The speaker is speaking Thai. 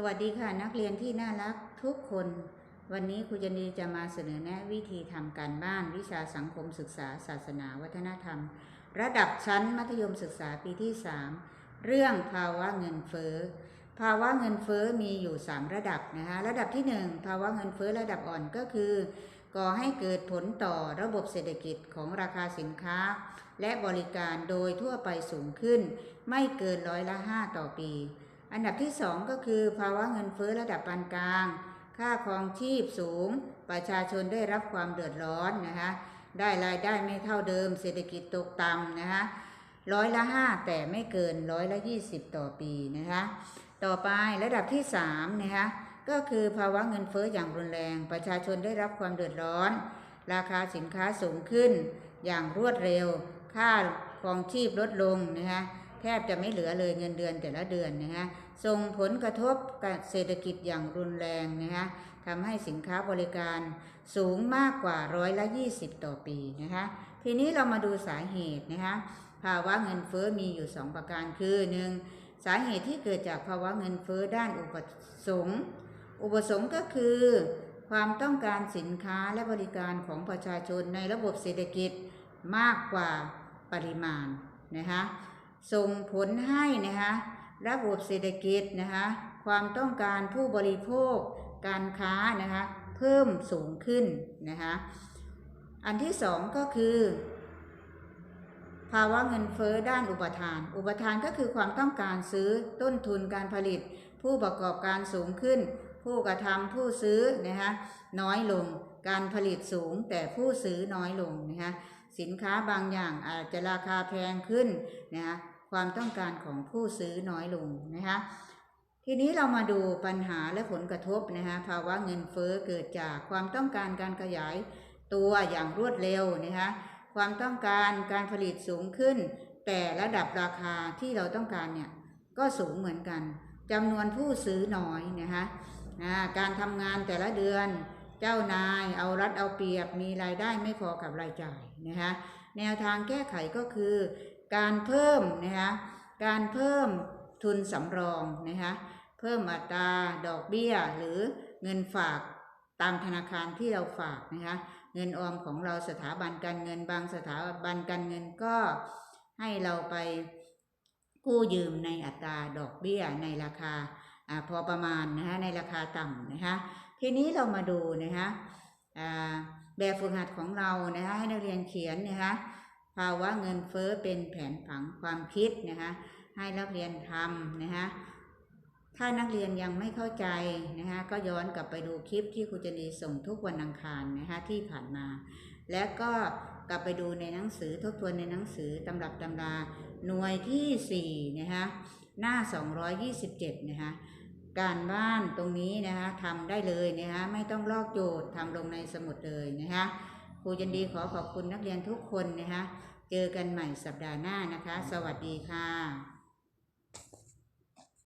สวัสดีค่ะนักเรียนที่น่ารักทุกคน วันนี้ครูจันดีจะมาเสนอแนะวิธีทำการบ้านวิชาสังคมศึกษา ศาสนาวัฒนธรรม ระดับชั้นมัธยมศึกษาปีที่ 3 เรื่องภาวะเงินเฟ้อภาวะเงินเฟ้อมีอยู่ 3 ระดับนะคะระดับที่ 1 ภาวะเงินเฟ้อระดับอ่อนก็คือก่อให้เกิดผลต่อระบบเศรษฐกิจของราคาสินค้า และบริการโดยทั่วไปสูงขึ้น ไม่เกินร้อยละ 5 ต่อปี อันดับที่ 2 ก็คือภาวะเงินเฟ้อระดับปานกลาง ค่าครองชีพสูง ประชาชนได้รับความเดือดร้อนนะคะได้รายได้ไม่เท่าเดิม เศรษฐกิจตกต่ำนะคะร้อยละ 5 แต่ไม่เกินร้อยละ 20 ต่อปีนะคะต่อไประดับที่3นะคะก็คือภาวะเงินเฟ้ออย่างรุนแรง ประชาชนได้รับความเดือดร้อน ราคาสินค้าสูงขึ้น อย่างรวดเร็ว ค่าครองชีพลดลงนะคะ แทบจะไม่เหลือเลยเงินเดือนแต่ละเดือนนะคะส่งผลกระทบกับเศรษฐกิจอย่างรุนแรงนะคะทำให้สินค้าบริการสูงมากกว่าร้อยละ 20 ต่อปีนะคะทีนี้เรามาดูสาเหตุนะคะภาวะเงินเฟ้อมีอยู่ 2 ประการคือ 1. สาเหตุที่เกิดจากภาวะเงินเฟ้อด้านอุปสงค์อุปสงค์ก็คือ ความต้องการสินค้าและบริการของประชาชนในระบบเศรษฐกิจมากกว่าปริมาณนะคะ ส่งผลให้นะคะระบบเศรษฐกิจนะคะความต้องการผู้บริโภคการค้านะคะเพิ่มสูงขึ้นนะคะอันที่สองก็คือ ภาวะเงินเฟ้อด้านอุปทาน อุปทานก็คือความต้องการซื้อต้นทุนการผลิต ผู้ประกอบการสูงขึ้น ผู้กระทำผู้ซื้อนะคะน้อยลงการผลิตสูงแต่ผู้ซื้อน้อยลงนะคะ สินค้าบางอย่างอาจจะราคาแพงขึ้นนะคะความต้องการของผู้ซื้อน้อยลงนะคะทีนี้เรามาดูปัญหาและผลกระทบนะคะภาวะเงินเฟ้อเกิดจากความต้องการการขยายตัวอย่างรวดเร็วนะคะความต้องการการผลิตสูงขึ้น แต่ระดับราคาที่เราต้องการเนี่ยก็สูงเหมือนกันจำนวนผู้ซื้อน้อยนะคะะการทำงานแต่ละเดือน เจ้านายเอารัดเอาเปรียบมีรายได้ไม่พอกับรายจ่ายนะคะแนวทางแก้ไขก็คือการเพิ่มนะคะการเพิ่มทุนสำรองนะคะเพิ่มอัตราดอกเบี้ยหรือเงินฝากตามธนาคารที่เราฝากนะคะเงินออมของเราสถาบันการเงินบางสถาบันการเงินก็ให้เราไปกู้ยืมในอัตราดอกเบี้ยในราคาอพอประมาณนะคะในราคาต่ำนะคะ ทีนี้เรามาดูนะคะแบบฝึกหัดของเรานะคะให้นักเรียนเขียนนะคะภาวะเงินเฟ้อเป็นแผนผังความคิดนะคะให้นักเรียนทำนะคะถ้านักเรียนยังไม่เข้าใจนะคะก็ย้อนกลับไปดูคลิปที่ครูจนีส่งทุกวันอังคารนะคะที่ผ่านมา และก็กลับไปดูในหนังสือทบทวนในหนังสือตำรับตำราหน่วยที่4นะคะหน้า 227นะคะ การบ้านตรงนี้นะคะทำได้เลยนะคะไม่ต้องลอกโจทย์ทำลงในสมุดเลยนะคะครูยันดีขอขอบคุณนักเรียนทุกคนนะคะเจอกันใหม่สัปดาห์หน้านะคะ สวัสดีค่ะ